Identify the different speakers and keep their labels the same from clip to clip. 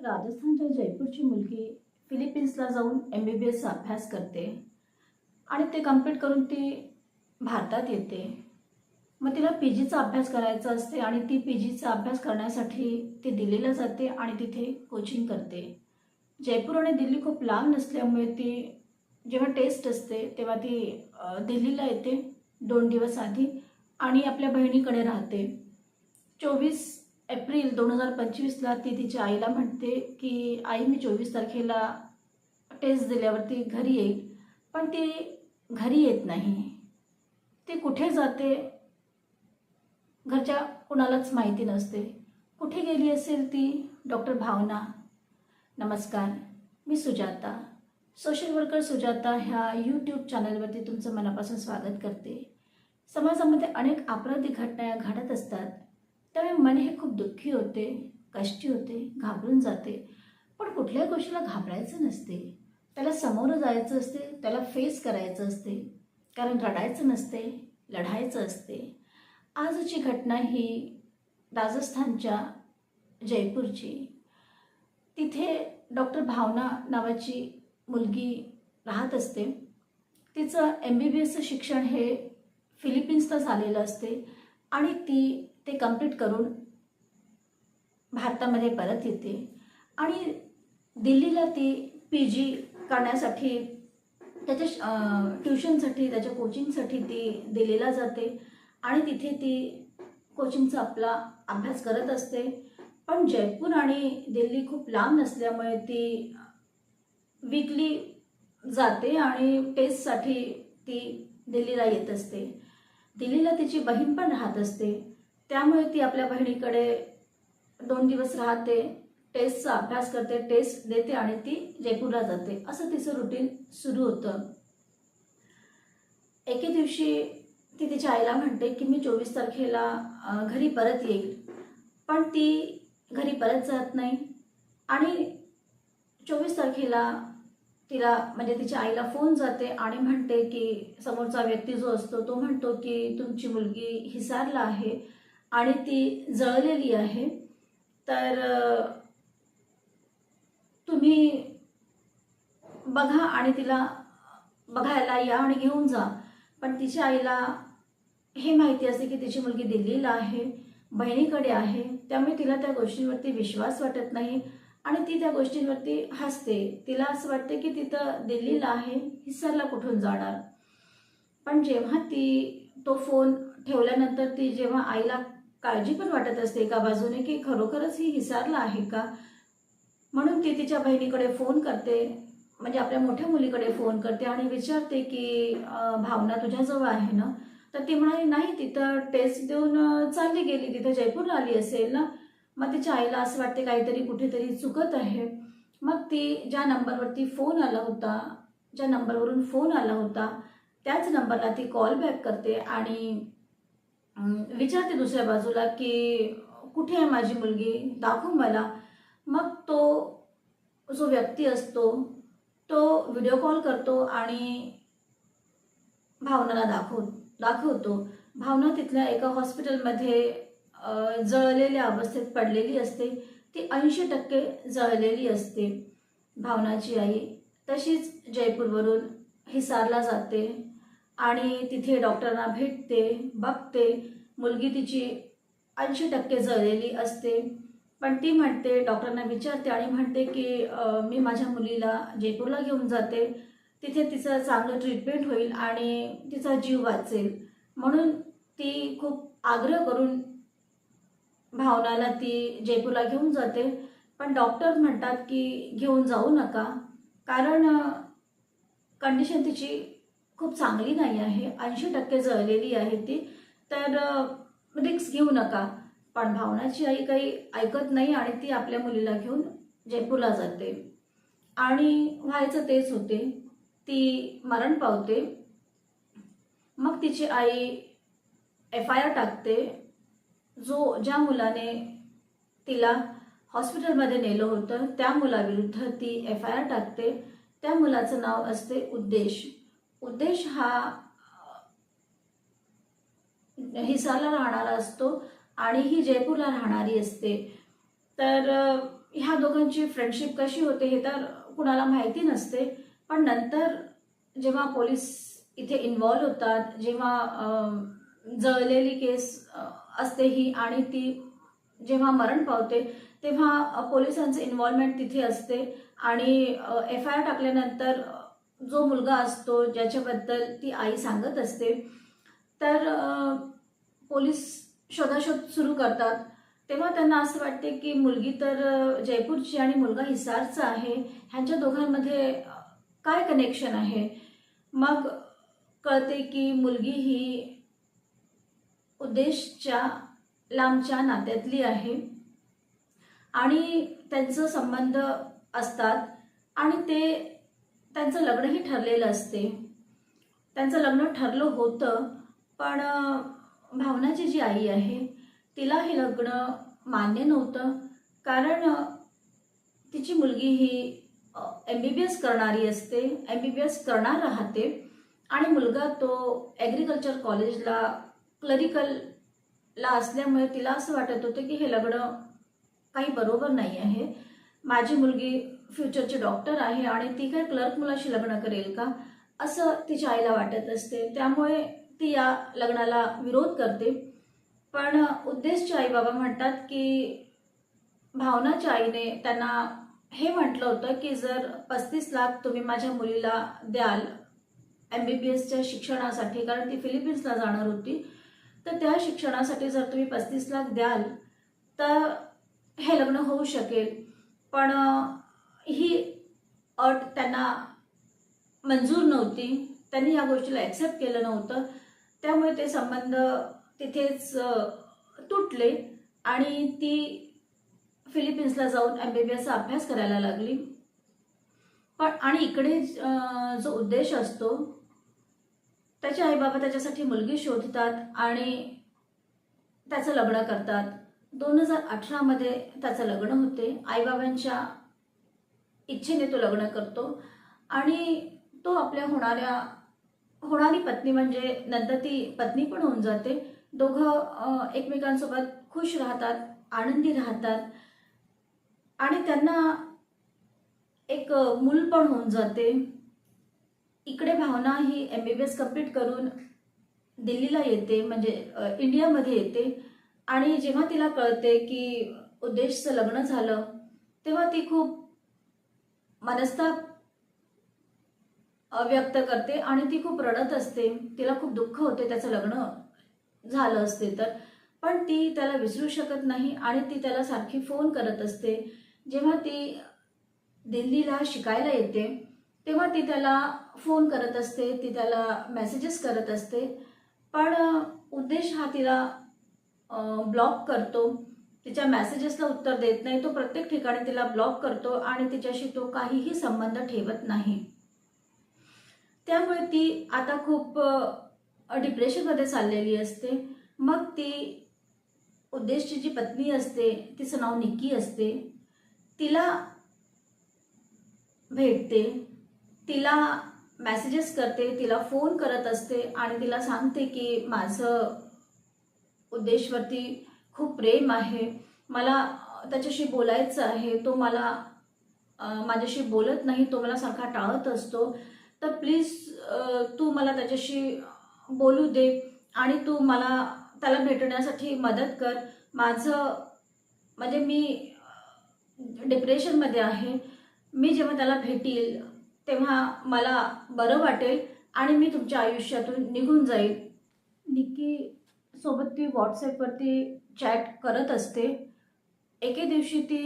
Speaker 1: राजस्थानच्या जयपूरची मुलगी फिलिपिन्सला जाऊन एम बी बी एसचा अभ्यास करते आणि ते कंप्लीट करून ती भारतात येते. मग तिला पी जीचा अभ्यास करायचा असते आणि ती पी जीचा अभ्यास करण्यासाठी ती दिल्लीला जाते आणि तिथे कोचिंग करते. जयपूर आणि दिल्ली खूप लांब नसल्यामुळे ती जेव्हा टेस्ट असते तेव्हा ती दिल्लीला येते दोन दिवस आधी आणि आपल्या बहिणीकडे राहते. चोवीस एप्रिल दोन हजार पंचवीसला ती तिच्या आईला म्हणते की आई मी चोवीस तारखेला टेस्ट दिल्यावरती घरी येईल पण ती घरी येत नाही. ती कुठे जाते? घरच्या कुणालाच माहिती नसते. कुठे गेली असेल ती? डॉक्टर भावना. नमस्कार मी सुजाता. सोशल वर्कर सुजाता ह्या यूट्यूब चॅनलवरती तुमचं मनापासून स्वागत करते. समाजामध्ये अनेक अपराधी घटना या घडत असतात. त्यामुळे मन हे खूप दुःखी होते कष्टी होते घाबरून जाते. पण कुठल्याही गोष्टीला घाबरायचं नसते. त्याला समोर जायचं असते त्याला फेस करायचं असते. कारण रडायचं नसते लढायचं असते. आजची घटना ही राजस्थानच्या जयपूरची. तिथे डॉक्टर भावना नावाची मुलगी राहत असते. तिचं एम बी बी एसचं शिक्षण हे फिलिपिन्सला झालेलं असते. आणि ती ते कंप्लीट करून भारतामध्ये परत येते आणि दिल्लीला ती पी जी करण्यासाठी त्याच्या ट्युशनसाठी त्याच्या कोचिंगसाठी ती दिल्लीला जाते. आणि तिथे ती कोचिंगचा आपला अभ्यास करत असते. पण जयपूर आणि दिल्ली खूप लांब नसल्यामुळे ती वीकली जाते आणि टेस्टसाठी ती दिल्लीला येत असते. दिल्लीला तिची बहीण पण राहत असते. त्यामुळे ती आपल्या बहिणीकडे दोन दिवस राहते टेस्टचा अभ्यास करते टेस्ट देते आणि ती जयपूरला जाते. असं तिचं रुटीन सुरू होतं. एके दिवशी ती तिच्या आईला म्हणते की मी चोवीस तारखेला घरी परत येईल. पण ती घरी परत जात नाही. आणि चोवीस तारखेला तिला म्हणजे तिच्या आईला फोन जाते आणि म्हणते की समोरचा व्यक्ती जो असतो तो म्हणतो की तुमची मुलगी हिसारला आहे. आणि ती जळलेली आहे तर तुम्ही बघा आणि तिला बघायला या आणि घेऊन जा. पण तिच्या आईला हे माहिती असते की तिची मुलगी दिल्लीला आहे बहिणीकडे आहे त्यामुळे तिला त्या गोष्टींवरती विश्वास वाटत नाही आणि ती त्या गोष्टींवरती हसते. तिला असं वाटते की तिथं दिल्लीला आहे हिस्सारला कुठून जाणार? पण जेव्हा ती तो फोन ठेवल्यानंतर ती जेव्हा आईला काळजी पण वाटत असते एका बाजूने की खरोखरच ही हिसारला आहे का? म्हणून ती तिच्या बहिणीकडे फोन करते म्हणजे आपल्या मोठ्या मुलीकडे फोन करते आणि विचारते की भावना तुझ्याजवळ आहे ना? तर ती म्हणाली नाही तिथं टेस्ट देऊन चालली गेली. तिथं जयपूरला आली असेल ना? मग तिच्या आईला असं वाटते काहीतरी कुठेतरी चुकत आहे. मग ती ज्या नंबरवरती फोन आला होता ज्या नंबरवरून फोन आला होता त्याच नंबरला ती कॉल बॅक करते आणि विचारते दुसऱ्या बाजूला की कुठे आहे माझी मुलगी? दाखव मला. मग तो जो व्यक्ती असतो तो व्हिडिओ कॉल करतो आणि भावनाला दाखव दाखवतो. भावना तिथल्या एका हॉस्पिटलमध्ये जळलेल्या अवस्थेत पडलेली असते. ती ऐंशी टक्के जळलेली असते. भावनाची आई तशीच जयपूरवरून हिसारला जाते. आणि तिथे डॉक्टरांना भेटते बघते. मुलगी तिची ऐंशी टक्के जळलेली असते. पण ती म्हणते डॉक्टरांना विचारते आणि म्हणते की मी माझ्या मुलीला जयपूरला घेऊन जाते. तिथे तिचं चांगलं ट्रीटमेंट होईल आणि तिचा जीव वाचेल. म्हणून ती खूप आग्रह करून भावनाला ती जयपूरला घेऊन जाते. पण डॉक्टर म्हणतात की घेऊन जाऊ नका. कारण कंडिशन तिची खूप चांगली नाही आहे. ऐंशी टक्के जळलेली आहे ती. तर रिक्स घेऊ नका. पण भावनाची आई काही ऐकत नाही आणि ती आपल्या मुलीला घेऊन जयपूरला जाते. आणि व्हायचं तेच होते. ती मरण पावते. मग तिची आई एफ आय आर टाकते. जो ज्या मुलाने तिला हॉस्पिटलमध्ये नेलं होतं त्या मुलाविरुद्ध ती एफ आय आर टाकते. त्या मुलाचं नाव असते उद्देश. उद्देश हा हिसारला राहणारा असतो आणि ही जयपूरला राहणारी असते. तर ह्या दोघांची फ्रेंडशिप कशी होते हे तर कुणाला माहिती नसते पण नंतर जेव्हा पोलीस इथे इन्वॉल्व्ह होतात जेव्हा जळलेली केस असते ही आणि ती जेव्हा मरण पावते तेव्हा पोलिसांचं इन्व्हॉल्वमेंट तिथे असते आणि एफ आय आर टाकल्यानंतर जो मुलगा असतो ज्याच्याबद्दल ती आई सांगत असते तर पोलीस शोधाशोध सुरू करतात. तेव्हा त्यांना असं वाटते की मुलगी तर जयपूरची आणि मुलगा हिसारचा आहे. ह्यांच्या दोघांमध्ये काय कनेक्शन आहे? मग कळते की मुलगी ही उद्देशच्या लांबच्या नात्यातली आहे. आणि त्यांचं संबंध असतात. आणि ते त्यांचं लग्नही ठरलेलं असते. त्यांचं लग्न ठरलं होतं पण भावनाची जी आई आहे तिला हे लग्न मान्य नव्हतं. कारण तिची मुलगी ही एम बी बी एस करणारी असते एम बी बी एस करणार राहते. आणि मुलगा तो ॲग्रिकल्चर कॉलेजला क्लरिकलला असल्यामुळे तिला असं वाटत होतं की हे लग्न काही बरोबर नाही आहे. माझी मुलगी फ्युचरची डॉक्टर आहे आणि ती काय क्लर्क मुलाशी लग्न करेल का? असं तिच्या आईला वाटत असते. त्यामुळे ती या लग्नाला विरोध करते. पण उद्देशचे आई बाबा म्हणतात की भावनाच्या आईने त्यांना हे म्हटलं होतं की जर पस्तीस लाख तुम्ही माझ्या मुलीला द्याल एम बी बी एसच्या शिक्षणासाठी कारण ती फिलिपिन्सला जाणार होती तर त्या शिक्षणासाठी जर तुम्ही पस्तीस लाख द्याल तर हे लग्न होऊ शकेल. पण ही अट त्यांना मंजूर नव्हती. त्यांनी या गोष्टीला ॲक्सेप्ट केलं नव्हतं. त्यामुळे ते संबंध तिथेच तुटले आणि ती फिलिपिन्सला जाऊन एम बी बी एसचा अभ्यास करायला लागली. पण आणि इकडे जो उद्देश असतो त्याचे आईबाबा त्याच्यासाठी मुलगी शोधतात आणि त्याचं लग्न करतात. दोन हजार अठरामध्ये त्याचं लग्न होते. आईबाबांच्या इच्छेने तो लग्न करतो. आणि तो आपल्या होणाऱ्या होणारी पत्नी म्हणजे नंतर ती पत्नी पण होऊन जाते. दोघं एकमेकांसोबत खुश राहतात आनंदी राहतात. आणि त्यांना एक मूल पण होऊन जाते. इकडे भावना ही M B B S complete करून दिल्लीला येते म्हणजे इंडियामध्ये येते. आणि जेव्हा तिला कळते की उद्देशचं लग्न झालं तेव्हा ती खूप मनस्ताप अव्यक्त व्यक्त करते आणि ती खूप रडत असते. तिला खूप दुःख होते. त्याचं लग्न झालं असते तर. पण ती त्याला विसरू शकत नाही आणि ती त्याला सारखी फोन करत असते. जेव्हा ती दिल्लीला शिकायला येते तेव्हा ती त्याला फोन करत असते. ती त्याला मेसेजेस करत असते. पण उद्देश हा तिला ब्लॉक करतो. तिच्या मेसेजेसला उत्तर देत नाही तो प्रत्येक ठिकाणी तिला ब्लॉक करतो आणि तिच्याशी तो काहीही संबंध ठेवत नाही. त्यामुळे ती आता खूप डिप्रेशनमध्ये चाललेली असते. मग ती उद्देशची जी पत्नी असते तिचं नाव निक्की असते. तिला भेटते तिला मेसेजेस करते तिला फोन करत असते आणि तिला सांगते की माझं उद्देशवरती खूप प्रेम आहे. मला त्याच्याशी बोलायचं आहे. तो मला माझ्याशी बोलत नाही. तो मला सारखा टाळत असतो. तर प्लीज तू मला त्याच्याशी बोलू दे आणि तू मला त्याला भेटण्यासाठी मदत कर. माझं म्हणजे मी डिप्रेशनमध्ये आहे. मी जेव्हा त्याला भेटील तेव्हा मला बरं वाटेल आणि मी तुमच्या आयुष्यातून निघून जाईल. निकी सोबत ती व्हॉट्सॲपवरती चॅट करत असते. एके दिवशी ती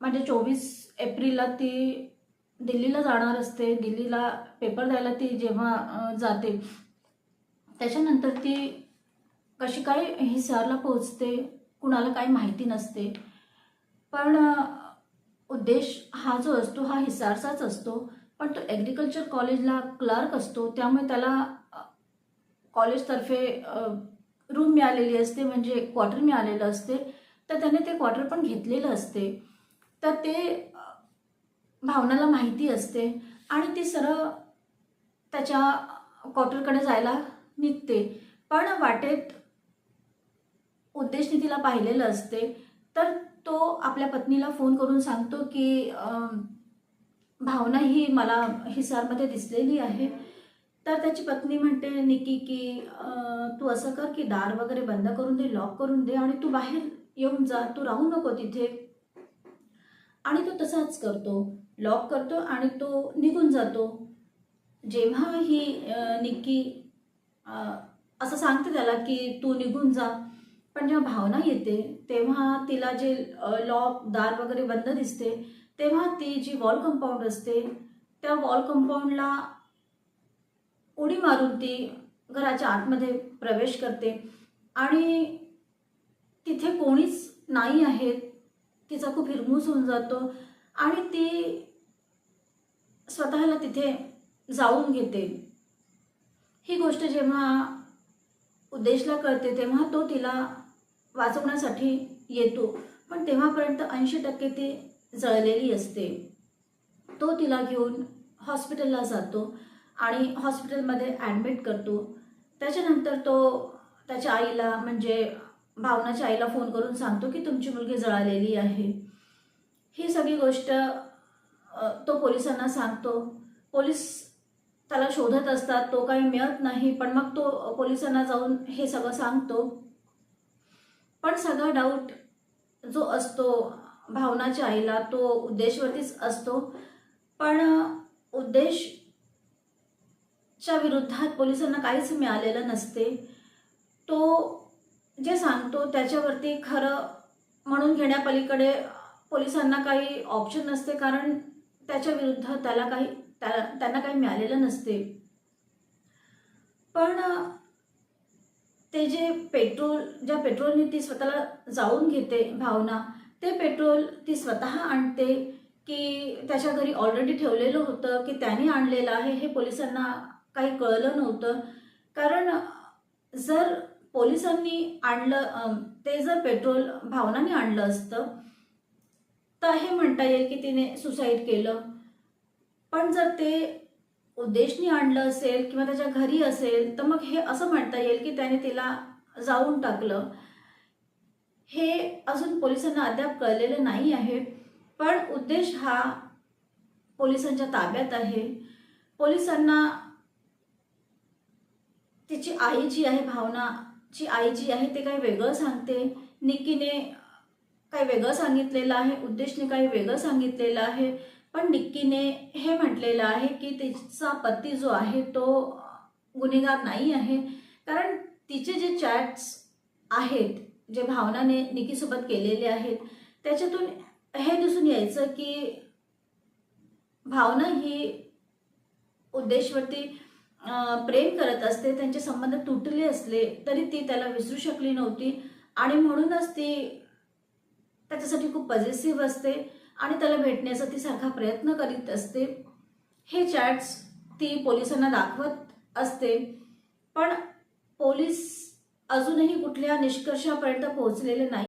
Speaker 1: म्हणजे चोवीस एप्रिलला ती दिल्लीला जाणार असते. दिल्लीला पेपर द्यायला ती जेव्हा जाते. त्याच्यानंतर ती कशी काय हिसारला पोहोचते कुणाला काही माहिती नसते. पण उद्देश हा जो असतो हा हिसारचाच असतो. पण तो ॲग्रिकल्चर कॉलेजला क्लार्क असतो. त्यामुळे त्याला कॉलेजतर्फे रूम मिळालेली असते म्हणजे क्वार्टर मिळालेलं असते तर त्याने ते क्वार्टर पण घेतलेलं असते. तर ते भावनाला माहिती असते आणि ती सरळ त्याच्या क्वार्टरकडे जायला निघते. पण वाटेत उद्देशने तिला पाहिलेलं असते. तर तो आपल्या पत्नीला फोन करून सांगतो की भावना ही मला हिसारमध्ये दिसलेली आहे. तर त्याची पत्नी म्हणते निकी की तू असं कर की दार वगैरे बंद करून दे लॉक करून दे आणि तू बाहेर येऊन जा तू राहू नको तिथे. आणि तो तसाच करतो. लॉक करतो आणि तो निघून जातो. जेव्हा ही निक्की असं सांगते त्याला की तू निघून जा. पण जेव्हा भावना येते तेव्हा तिला जे लॉक दार वगैरे बंद दिसते तेव्हा ती जी वॉल कंपाऊंड असते त्या वॉल कंपाऊंडला उडी मारून ती घराच्या आतमध्ये प्रवेश करते. आणि तिथे कोणीच नाही आहे. तिचा खूप हिरमूस होऊन जातो. आणि ती स्वतःला तिथे जाऊन घेते. ही गोष्ट जेव्हा उद्देशला कळते तेव्हा तो तिला वाचवण्यासाठी येतो. पण तेव्हापर्यंत ऐंशी टक्के ती जळलेली असते. तो तिला घेऊन हॉस्पिटलला जातो. आणि हॉस्पिटलमध्ये ॲडमिट करतो. त्याच्यानंतर तो त्याच्या आईला म्हणजे भावनाच्या आईला फोन करून सांगतो की तुमची मुलगी जळालेली आहे. ही सगळी गोष्ट तो पोलिसांना सांगतो. पोलीस त्याला शोधत असतात तो काही मिळत नाही पण मग तो पोलिसांना जाऊन हे सगळं सांगतो. पण सगळा डाऊट जो असतो भावनाच्या आईला तो उद्देशवरतीच असतो. पण उद्देश च्या विरुद्धात पोलिसांना काहीच मिळालेलं नसते. तो जे सांगतो त्याच्यावरती खरं म्हणून घेण्यापलीकडे पोलिसांना काही ऑप्शन नसते कारण त्याच्या विरुद्ध त्याला काही त्याला त्यांना काही मिळालेलं नसते. पण ते जे पेट्रोल ज्या पेट्रोलने ती स्वतःला जाऊन घेते भावना ते पेट्रोल ती स्वतः आणते की त्याच्या घरी ऑलरेडी ठेवलेलं होतं की त्याने आणलेलं आहे हे पोलिसांना काही कळलं नव्हतं. कारण जर पोलिसांनी आणलं ते जर पेट्रोल भावनाने आणलं असतं तर हे म्हणता येईल की तिने सुसाईड केलं. पण जर ते उद्देशनी आणलं असेल किंवा त्याच्या घरी असेल तर मग हे असं म्हणता येईल की त्याने तिला जाऊन टाकलं. हे अजून पोलिसांना अद्याप कळलेलं नाही आहे. पण उद्देश हा पोलिसांच्या ताब्यात आहे. पोलिसांना तिची आई जी आहे भावनाची आई जी आहे ते काही वेगळं सांगते. निक्कीने काही वेगळं सांगितलेलं आहे उद्देशने काही वेगळं सांगितलेलं आहे. पण निक्कीने हे म्हटलेलं आहे की तिचा पती जो आहे तो गुन्हेगार नाही आहे. कारण तिचे जे चॅट्स आहेत जे भावनाने निकीसोबत केलेले आहेत त्याच्यातून हे दिसून यायचं की भावना ही उद्देशवरती प्रेम करत असते त्यांचे संबंध तुटले असले तरी ती त्याला विसरू शकली नव्हती. आणि म्हणूनच ती त्याच्यासाठी खूप पॉझिटिव्ह असते आणि त्याला भेटण्याचा ती सारखा प्रयत्न करीत असते. हे चॅट्स ती पोलिसांना दाखवत असते. पण पोलीस अजूनही कुठल्या निष्कर्षापर्यंत पोहोचलेले नाही.